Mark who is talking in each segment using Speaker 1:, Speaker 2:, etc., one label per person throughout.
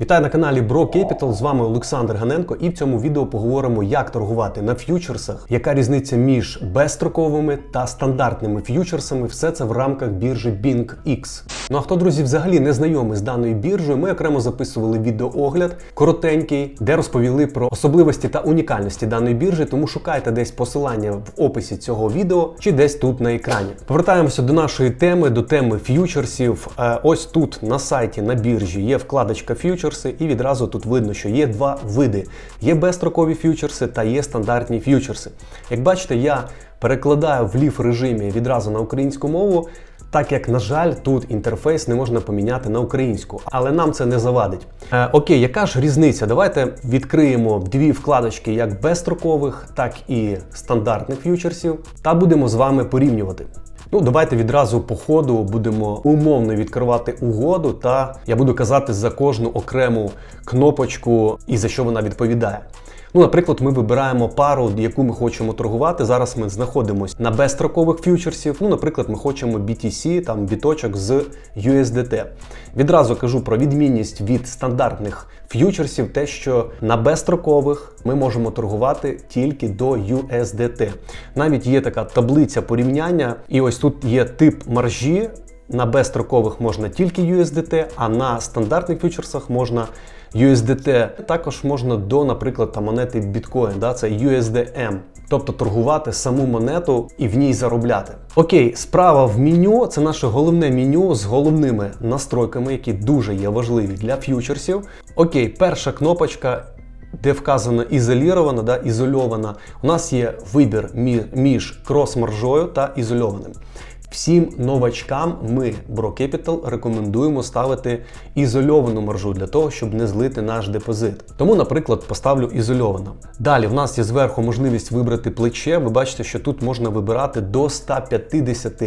Speaker 1: Вітаю на каналі Bro Capital, з вами Олександр Ганенко, і в цьому відео поговоримо, як торгувати на ф'ючерсах, яка різниця між безстроковими та стандартними ф'ючерсами. Все це в рамках біржі BingX. Ну а хто, друзі, взагалі не знайомий з даною біржею, ми окремо записували відеоогляд коротенький, де розповіли про особливості та унікальності даної біржі. Тому шукайте десь посилання в описі цього відео чи десь тут на екрані. Повертаємося до нашої теми, до теми ф'ючерсів. Е, Ось тут на сайті на біржі є вкладочка ф'ючерси, і відразу тут видно, що є два види: є безстрокові ф'ючерси та є стандартні ф'ючерси. Як бачите, я перекладаю в лів режимі відразу на українську мову. Так як, на жаль, тут інтерфейс не можна поміняти на українську, але нам це не завадить. Е, окей, яка ж різниця? Давайте відкриємо дві вкладочки як безстрокових, так і стандартних ф'ючерсів, та будемо з вами порівнювати. Ну, давайте відразу по ходу будемо умовно відкривати угоду, та я буду казати за кожну окрему кнопочку і за що вона відповідає. Ну, наприклад, ми вибираємо пару, яку ми хочемо торгувати. Зараз ми знаходимося на безстрокових ф'ючерсів. Ну, наприклад, ми хочемо BTC, там біточок з USDT. Відразу кажу про відмінність від стандартних ф'ючерсів, те, що на безстрокових ми можемо торгувати тільки до USDT. Навіть є така таблиця порівняння, і ось тут є тип маржі. На безстрокових можна тільки USDT, а на стандартних фьючерсах можна USDT. Також можна до, наприклад, там, монети Bitcoin, да, це USDM. Тобто торгувати саму монету і в ній заробляти. Окей, справа в меню це наше головне меню з головними настройками, які дуже є важливі для ф'ючерсів. Окей, перша кнопочка. Де вказано ізолірована, да, ізольована, у нас є вибір між крос-маржою та ізольованим. Всім новачкам ми, Bro Capital, рекомендуємо ставити ізольовану маржу для того, щоб не злити наш депозит. Тому, наприклад, поставлю ізольовано. Далі в нас є зверху можливість вибрати плече. Ви бачите, що тут можна вибирати до 150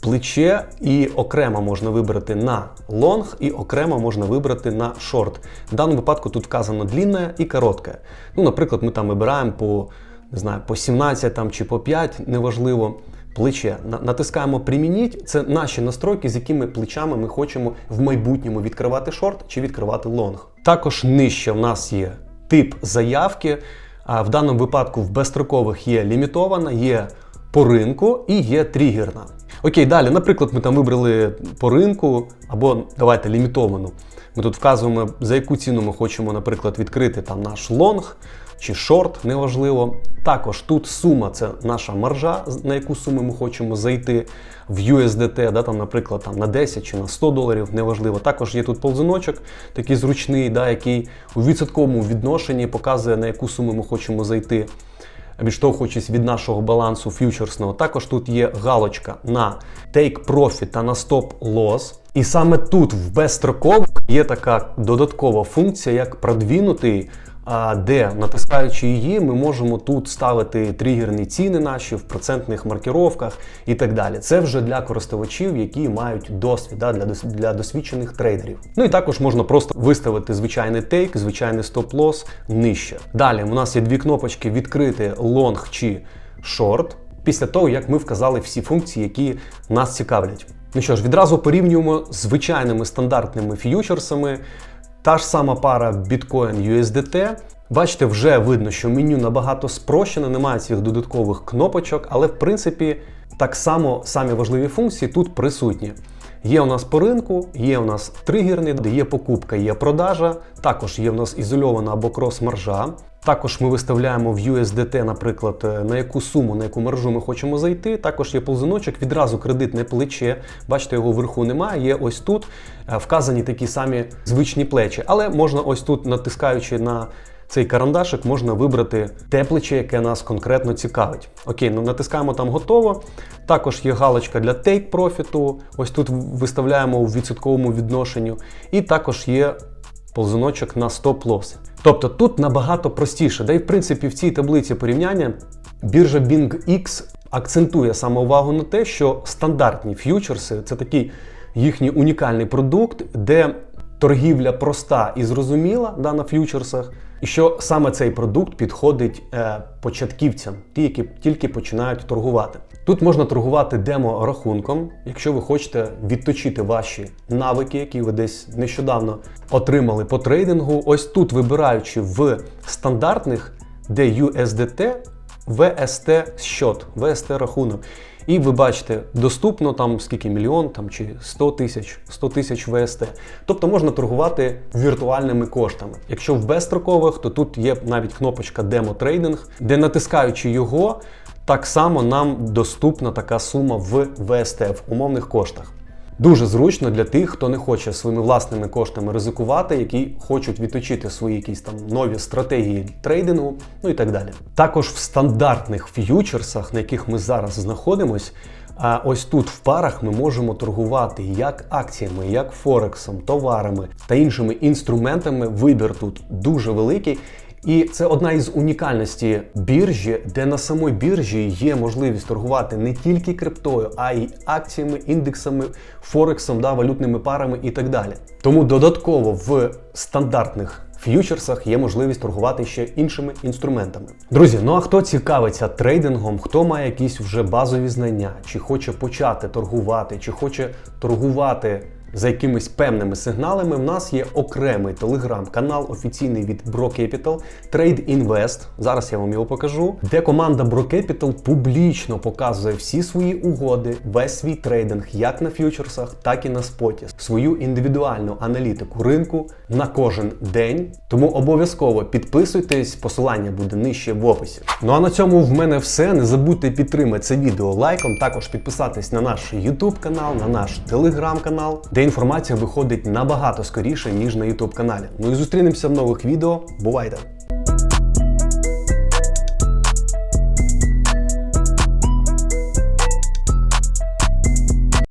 Speaker 1: плече, і окремо можна вибрати на лонг, і окремо можна вибрати на шорт. В даному випадку тут вказано длінне і коротке. Ну, наприклад, ми там вибираємо по не знаю, по 17 там, чи по 5, неважливо плече. Натискаємо Примініть. Це наші настройки, з якими плечами ми хочемо в майбутньому відкривати шорт чи відкривати лонг. Також нижче в нас є тип заявки. В даному випадку в безстрокових є лімітована, є по ринку і є тригерна. Окей, далі, наприклад, ми там вибрали по ринку або давайте лімітовану. Ми тут вказуємо, за яку ціну ми хочемо, наприклад, відкрити там наш лонг чи шорт, неважливо. Також тут сума це наша маржа, на яку суму ми хочемо зайти в USDT, да, там, наприклад, там, на 10 чи на 100 доларів, неважливо. Також є тут ползуночок, такий зручний, да, який у відсотковому відношенні показує, на яку суму ми хочемо зайти. Відштовхуючись від нашого балансу фьючерсного, також тут є галочка на Take Profit та на Stop Loss. І саме тут в безстрокових є така додаткова функція, як продвинутий де натискаючи її, ми можемо тут ставити тригерні ціни наші в процентних маркіровках і так далі. Це вже для користувачів, які мають досвід да, для для досвідчених трейдерів. Ну і також можна просто виставити звичайний тейк, звичайний стоп-лосс нижче. Далі у нас є дві кнопочки відкрити лонг чи шорт. Після того, як ми вказали всі функції, які нас цікавлять. Ну що ж, відразу порівнюємо з звичайними стандартними ф'ючерсами. Та ж сама пара Bitcoin USDT. Бачите, вже видно, що меню набагато спрощено, немає цих додаткових кнопочок, але в принципі так само самі важливі функції тут присутні. Є у нас по ринку, є у нас тригерний, де є покупка, є продажа. Також є у нас ізольована або крос-маржа. Також ми виставляємо в USDT, наприклад, е, на яку суму, на яку маржу ми хочемо зайти. Також є ползуночок, відразу кредитне плече. Бачите, його вверху немає. Є ось тут е, вказані такі самі звичні плечі. Але можна ось тут, натискаючи на цей карандашик, можна вибрати те плече, яке нас конкретно цікавить. Окей, ну натискаємо там готово. Також є галочка для Take Profit. Ось тут виставляємо у відсотковому відношенню. І також є ползуночок на стоп-лосс. Тобто тут набагато простіше. Да і в принципі в цій таблиці порівняння біржа BingX акцентує саме увагу на те, що стандартні ф'ючерси це такий їхній унікальний продукт, де торгівля проста і зрозуміла да, на ф'ючерсах, і що саме цей продукт підходить е, початківцям, ті, які тільки починають торгувати. Тут можна торгувати демо-рахунком, якщо ви хочете відточити ваші навики, які ви десь нещодавно отримали по трейдингу. Ось тут, вибираючи в стандартних, де USDT, VST счет, VST рахунок. І ви бачите, доступно там скільки мільйон там, чи 100 тисяч, 100 тисяч VST. Тобто можна торгувати віртуальними коштами. Якщо в безстрокових, то тут є навіть кнопочка Demo Trading, де натискаючи його, так само нам доступна така сума в VST, в умовних коштах. Дуже зручно для тих, хто не хоче своїми власними коштами ризикувати, які хочуть відточити свої якісь там нові стратегії трейдингу, ну і так далі. Також в стандартних ф'ючерсах, на яких ми зараз знаходимось, а ось тут в парах ми можемо торгувати як акціями, як форексом, товарами та іншими інструментами. Вибір тут дуже великий. І це одна із унікальностей біржі, де на самій біржі є можливість торгувати не тільки криптою, а й акціями, індексами, форексом, да, валютними парами і так далі. Тому додатково в стандартних ф'ючерсах є можливість торгувати ще іншими інструментами. Друзі, ну а хто цікавиться трейдингом, хто має якісь вже базові знання, чи хоче почати торгувати, чи хоче торгувати за якимись певними сигналами, в нас є окремий телеграм-канал офіційний від Bro Capital Trade Invest. Зараз я вам його покажу, де команда Bro Capital публічно показує всі свої угоди, весь свій трейдинг, як на ф'ючерсах, так і на споті, свою індивідуальну аналітику ринку на кожен день. Тому обов'язково підписуйтесь, посилання буде нижче в описі. Ну а на цьому в мене все. Не забудьте підтримати це відео лайком, також підписатись на наш YouTube канал, на наш телеграм канал, де інформація виходить набагато скоріше, ніж на YouTube каналі. Ну і зустрінемося в нових відео. Бувайте!